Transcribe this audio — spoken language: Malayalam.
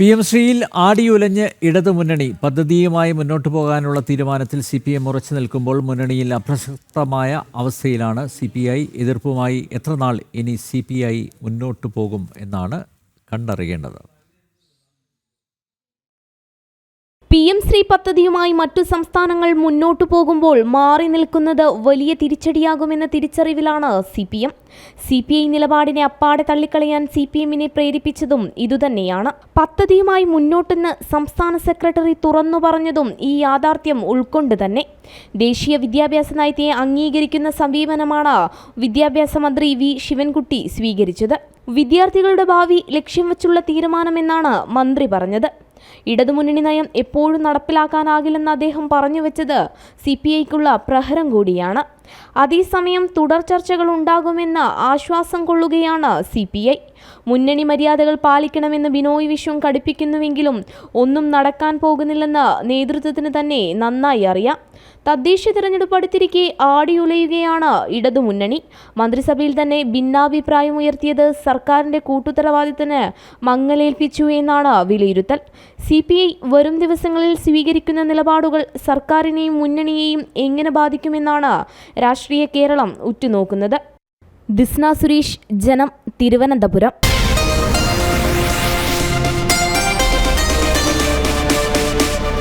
പി എം ശ്രീയിൽ ആടിയുലഞ്ഞ് ഇടതുമുന്നണി പദ്ധതിയുമായി മുന്നോട്ട് പോകാനുള്ള തീരുമാനത്തിൽ സി പി എം ഉറച്ചു നിൽക്കുമ്പോൾ മുന്നണിയിൽ അപ്രസക്തമായ അവസ്ഥയിലാണ് സി പി ഐ. എതിർപ്പുമായി എത്ര നാൾ ഇനി സി പി ഐ മുന്നോട്ടു പോകും എന്നാണ് കണ്ടറിയേണ്ടത്. പി എം ശ്രീ പദ്ധതിയുമായി മറ്റു സംസ്ഥാനങ്ങൾ മുന്നോട്ടു പോകുമ്പോൾ മാറി നിൽക്കുന്നത് വലിയ തിരിച്ചടിയാകുമെന്ന തിരിച്ചറിവിലാണ് C P M C P I നിലപാടിനെ അപ്പാടെ തള്ളിക്കളയാൻ സി പി എമ്മിനെ പ്രേരിപ്പിച്ചതും ഇതുതന്നെയാണ്. പദ്ധതിയുമായി മുന്നോട്ടെന്ന് സംസ്ഥാന സെക്രട്ടറി തുറന്നു പറഞ്ഞതും ഈ യാഥാർത്ഥ്യം ഉൾക്കൊണ്ട് തന്നെ. ദേശീയ വിദ്യാഭ്യാസ നയത്തെ അംഗീകരിക്കുന്ന സമീപനമാണ് വിദ്യാഭ്യാസ മന്ത്രി വി. ശിവൻകുട്ടി സ്വീകരിച്ചത്. വിദ്യാർത്ഥികളുടെ ഭാവി ലക്ഷ്യം വച്ചുള്ള തീരുമാനമെന്നാണ് മന്ത്രി പറഞ്ഞത്. ഇടതുമുന്നണി നയം എപ്പോഴും നടപ്പിലാക്കാനാകില്ലെന്ന് അദ്ദേഹം പറഞ്ഞു വെച്ചത് സി പി ഐക്കുള്ള പ്രഹരം കൂടിയാണ്. അതേസമയം തുടർ ചർച്ചകൾ ഉണ്ടാകുമെന്ന ആശ്വാസം കൊള്ളുകയാണ് സി പി ഐ മുന്നണി മര്യാദകൾ പാലിക്കണമെന്ന് ബിനോയ് വിശ്വം കടുപ്പിക്കുന്നുവെങ്കിലും ഒന്നും നടക്കാൻ പോകുന്നില്ലെന്ന് നേതൃത്വത്തിന് തന്നെ നന്നായി അറിയാം. തദ്ദേശ തിരഞ്ഞെടുപ്പ് അടുത്തിരിക്കെ ആടിയുലയുകയാണ് ഇടതുമുന്നണി മന്ത്രിസഭയിൽ തന്നെ ഭിന്നാഭിപ്രായം ഉയർത്തിയത് സർക്കാരിന്റെ കൂട്ടുത്തരവാദിത്തത്തിന് മങ്ങലേൽപ്പിച്ചു എന്നാണ് വിലയിരുത്തൽ. സി പി ഐ വരും ദിവസങ്ങളിൽ സ്വീകരിക്കുന്ന നിലപാടുകൾ സർക്കാരിനെയും മുന്നണിയെയും എങ്ങനെ ബാധിക്കുമെന്നാണ് രാഷ്ട്രീയ കേരളം ഉറ്റുനോക്കുന്നത്. ദിസ്ന സുരേഷ് ജനം തിരുവനന്തപുരം.